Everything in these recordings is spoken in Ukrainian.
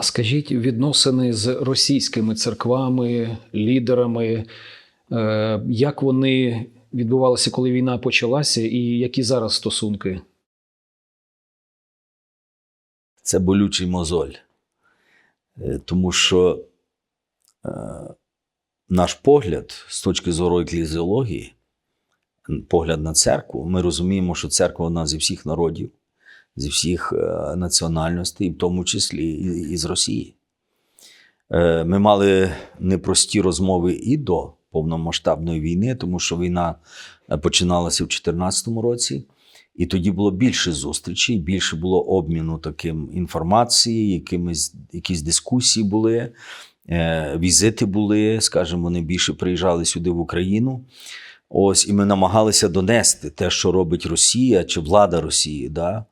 А скажіть, відносини з російськими церквами, лідерами, е, як вони відбувалися, коли війна почалася, і які зараз стосунки? Це болючий мозоль. Е, Тому що е, наш погляд з точки зору еклезіології, м, погляд на церкву, ми розуміємо, що церква вона зі всіх народів, зі всіх е, національностей, в тому числі і, з Росії. Е, Ми мали непрості розмови і до повномасштабної війни, тому що війна е, починалася в 2014 році. І тоді було більше зустрічей, більше було обміну таким інформації, якимись, якісь дискусії були, е, візити були, скажімо, вони більше приїжджали сюди в Україну. Ось, і ми намагалися донести те, що робить Росія чи влада Росії да,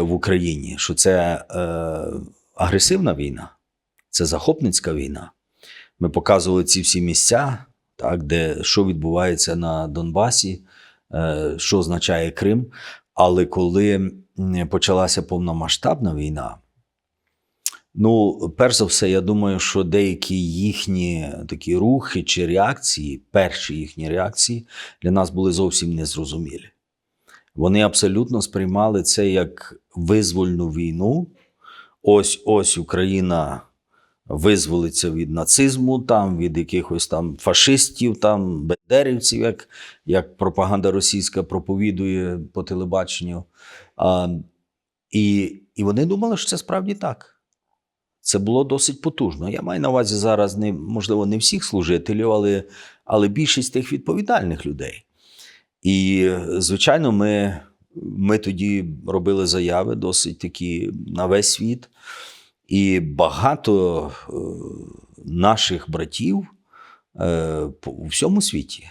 в Україні, що це е, агресивна війна, це захопницька війна. Ми показували ці всі місця, так, де що відбувається на Донбасі, е, що означає Крим. Але коли почалася повномасштабна війна, ну, перш за все, я думаю, що деякі їхні такі рухи чи реакції, перші їхні реакції для нас були зовсім незрозумілі. Вони абсолютно сприймали це як визвольну війну. Ось ось Україна визволиться від нацизму, там, від якихось там фашистів, там, бендерівців, як, як пропаганда російська проповідує по телебаченню. А, і, і вони думали, що це справді так. Це було досить потужно. Я маю на увазі зараз, не, можливо, не всіх служителів, але, але більшість тих відповідальних людей. І, звичайно, ми, ми тоді робили заяви досить такі на весь світ. І багато е, наших братів е, у всьому світі,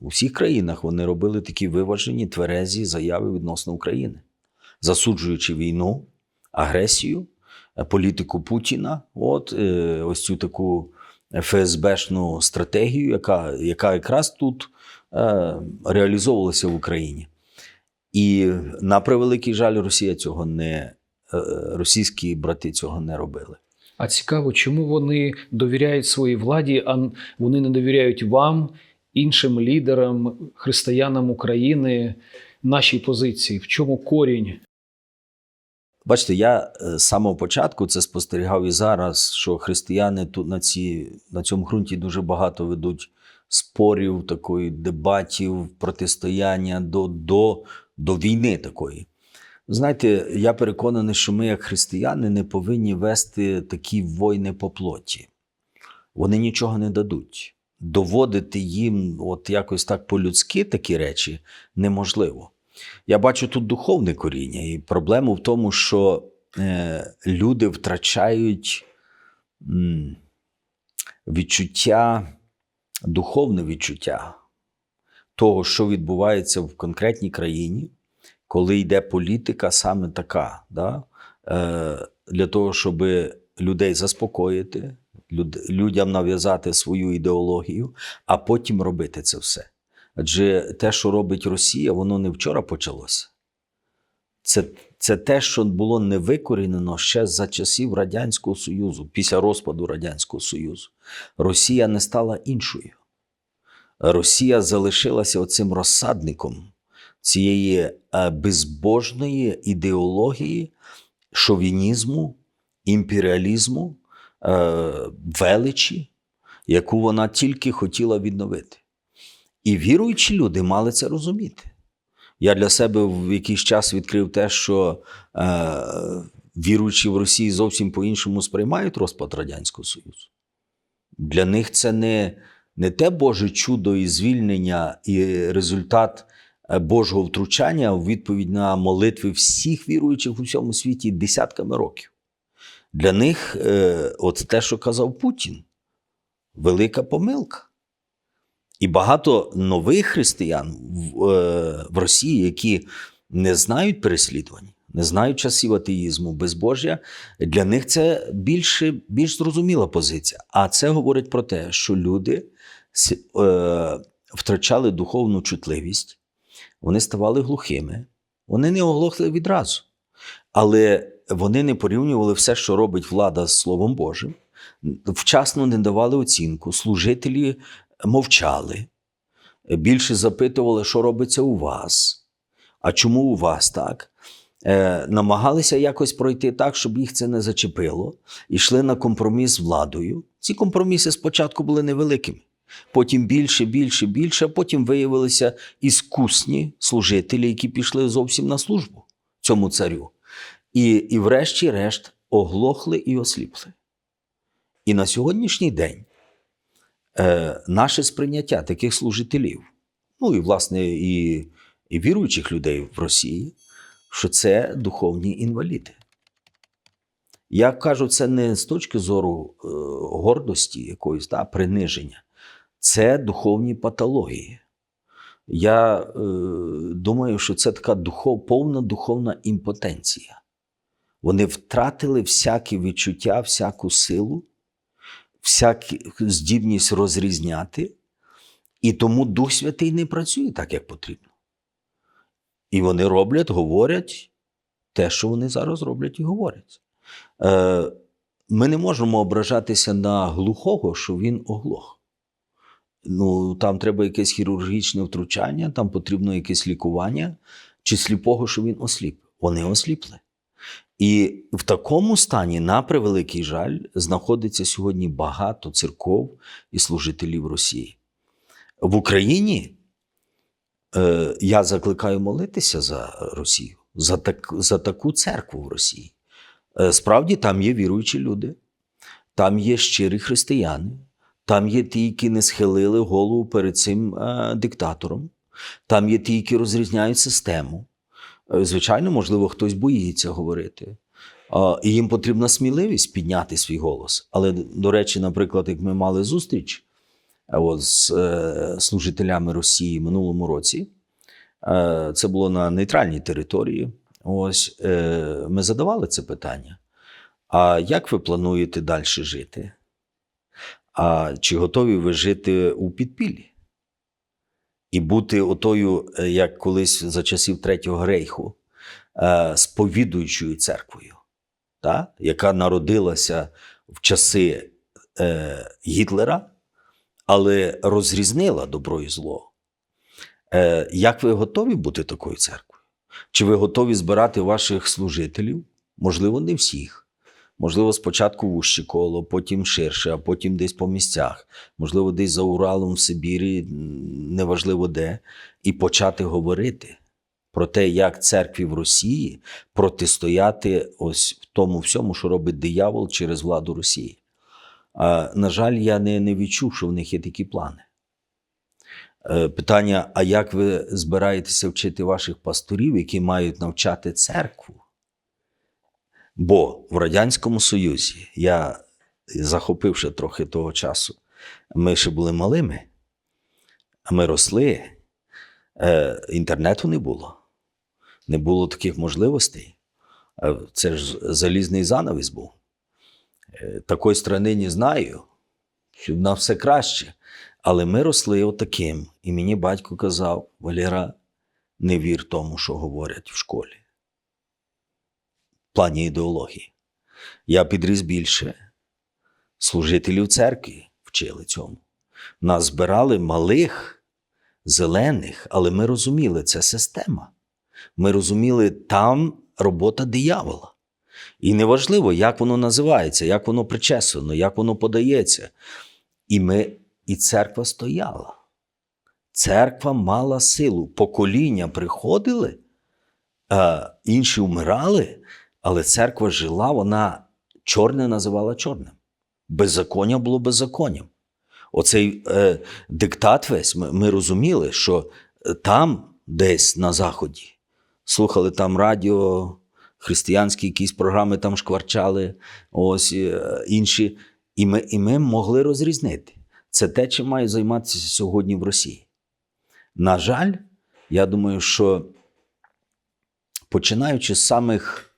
у всіх країнах вони робили такі виважені, тверезі заяви відносно України, засуджуючи війну, агресію, е, політику Путіна, от ось цю таку ФСБшну стратегію, яка, яка якраз тут е, реалізовувалася в Україні. І на превеликий жаль, Росія цього не е, російські брати цього не робили. А цікаво, чому вони довіряють своїй владі, а вони не довіряють вам, іншим лідерам, християнам України, нашій позиції? В чому корінь? Бачите, я е, з самого початку це спостерігав і зараз, що християни тут на, ці, на цьому ґрунті дуже багато ведуть спорів, такої дебатів, протистояння до, до, до війни такої. Знаєте, я переконаний, що ми, як християни, не повинні вести такі війни по плоті. Вони нічого не дадуть. Доводити їм, от якось так по-людськи такі речі неможливо. Я бачу тут духовне коріння, і проблема в тому, що е, люди втрачають м, відчуття, духовне відчуття того, що відбувається в конкретній країні, коли йде політика саме така, да? е, для того, щоб людей заспокоїти, люд, людям нав'язати свою ідеологію, а потім робити це все. Адже те, що робить Росія, воно не вчора почалося. Це, це те, що було не викорінено ще за часів Радянського Союзу, після розпаду Радянського Союзу. Росія не стала іншою. Росія залишилася оцим розсадником цієї е, безбожної ідеології, шовінізму, імперіалізму, е, величі, яку вона тільки хотіла відновити. І віруючі люди мали це розуміти. Я для себе в якийсь час відкрив те, що е, віруючі в Росії зовсім по-іншому сприймають розпад Радянського Союзу. Для них це не, не те Боже чудо і звільнення, і результат е, Божого втручання у відповідь на молитви всіх віруючих у всьому світі десятками років. Для них е, от те, що казав Путін, велика помилка. І багато нових християн в, е, в Росії, які не знають переслідувань, не знають часів атеїзму, безбожжя, для них це більше, більш зрозуміла позиція. А це говорить про те, що люди е, втрачали духовну чутливість, вони ставали глухими, вони не оглохли відразу. Але вони не порівнювали все, що робить влада з Словом Божим, вчасно не давали оцінку, служителі мовчали, більше запитували, що робиться у вас, а чому у вас так. Е, намагалися якось пройти так, щоб їх це не зачепило, і йшли на компроміс з владою. Ці компроміси спочатку були невеликими, потім більше, більше, більше, а потім виявилися іскусні служителі, які пішли зовсім на службу цьому царю. І, і врешті-решт оглохли і осліпли. І на сьогоднішній день е, наше сприйняття таких служителів, ну і власне і, і віруючих людей в Росії, що це духовні інваліди. Я кажу, це не з точки зору е, гордості якоїсь та, приниження, це духовні патології. Я е, думаю, що це така духов, повна духовна імпотенція. Вони втратили всякі відчуття, всяку силу, всяку здібність розрізняти, і тому Дух Святий не працює так, як потрібно. І вони роблять, говорять те, що вони зараз роблять і говорять. Е, ми не можемо ображатися на глухого, що він оглох. Ну, там треба якесь хірургічне втручання, там потрібно якесь лікування, чи сліпого, що він осліп. Вони осліпли. І в такому стані, на превеликий жаль, знаходиться сьогодні багато церков і служителів Росії. В Україні е, я закликаю молитися за Росію, за, так, за таку церкву в Росії. Е, справді, там є віруючі люди, там є щирі християни, там є ті, які не схилили голову перед цим е, диктатором, там є ті, які розрізняють систему. Е, Звичайно, можливо, хтось боїться говорити. І їм потрібна сміливість підняти свій голос. Але, до речі, наприклад, як ми мали зустріч е, от, з е, служителями Росії минулому році, це було на нейтральній території. Ось ми задавали це питання. А як ви плануєте далі жити? А чи готові ви жити у підпіллі? І бути отою, е, як колись за часів Третього Рейху, е, сповідуючою церквою, та? яка народилася в часи е, Гітлера, але розрізнила добро і зло. Е, як ви готові бути такою церквою? Чи ви готові збирати ваших служителів? Можливо, не всіх. Можливо, спочатку вужче коло, потім ширше, а потім десь по місцях. Можливо, десь за Уралом в Сибірі, неважливо де, і почати говорити про те, як церкві в Росії протистояти ось в тому всьому, що робить диявол через владу Росії. А, на жаль, я не, не відчув, що в них є такі плани. Е, Питання: а як ви збираєтеся вчити ваших пасторів, які мають навчати церкву? Бо в Радянському Союзі я, захопивши трохи того часу, ми ще були малими, ми росли, е, інтернету не було, не було таких можливостей. Е, Це ж залізний занавіс був. Е, Такої страни не знаю, нас все краще. Але ми росли отаким. І мені батько казав: Валера, не вір тому, що говорять в школі. В плані ідеології. Я підріс більше. Служителів церкви вчили цьому. Нас збирали малих, зелених, але ми розуміли, це система. Ми розуміли, там робота диявола. І неважливо, як воно називається, як воно причесано, як воно подається. І ми, і церква стояла. Церква мала силу. Покоління приходили, е, інші вмирали, але церква жила, вона чорне називала чорним. Беззаконня було беззаконням. Оцей е, диктат весь ми, ми розуміли, що там, десь на Заході, слухали там радіо, християнські якісь програми там шкварчали, ось е, інші. І ми, і ми могли розрізнити. Це те, чим має займатися сьогодні в Росії. На жаль, я думаю, що починаючи з самих,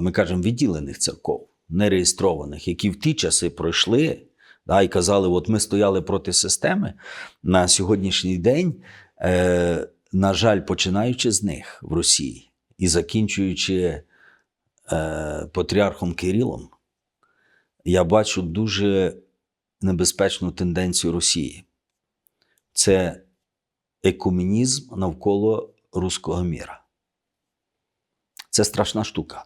ми кажемо, відділених церков, нереєстрованих, які в ті часи пройшли, да, і казали, от ми стояли проти системи, на сьогоднішній день, е, на жаль, починаючи з них в Росії і закінчуючи е, патріархом Кирилом, я бачу дуже небезпечну тенденцію Росії. Це екумінізм навколо руського міра. Це страшна штука.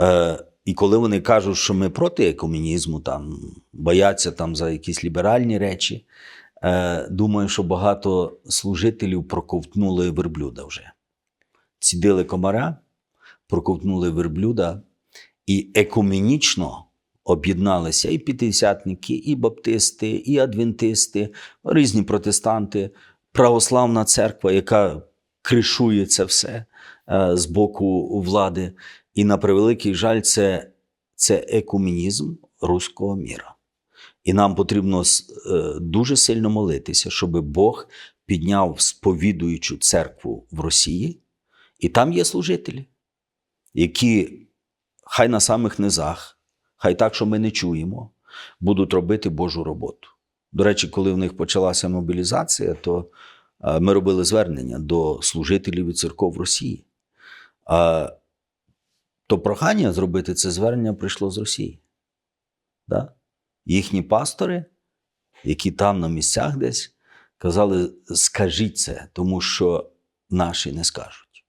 Е, і коли вони кажуть, що ми проти екумінізму, там, бояться там, за якісь ліберальні речі, е, думаю, що багато служителів проковтнули верблюда вже. Цідили комара, проковтнули верблюда і екумінічно об'єдналися і п'ятидесятники, і баптисти, і адвентисти, різні протестанти, православна церква, яка кришує це все е, з боку влади. І на превеликий жаль, це, це екумінізм руського міра. І нам потрібно е, дуже сильно молитися, щоб Бог підняв сповідуючу церкву в Росії, і там є служителі, які хай на самих низах, хай так, що ми не чуємо, будуть робити Божу роботу. До речі, коли в них почалася мобілізація, то е, ми робили звернення до служителів і церков Росії. То прохання зробити це звернення прийшло з Росії. Да? Їхні пастори, які там на місцях десь, казали: скажіть це, тому що наші не скажуть.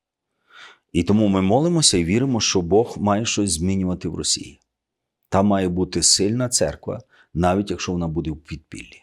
І тому ми молимося і віримо, що Бог має щось змінювати в Росії. Там має бути сильна церква, навіть якщо вона буде в підпіллі.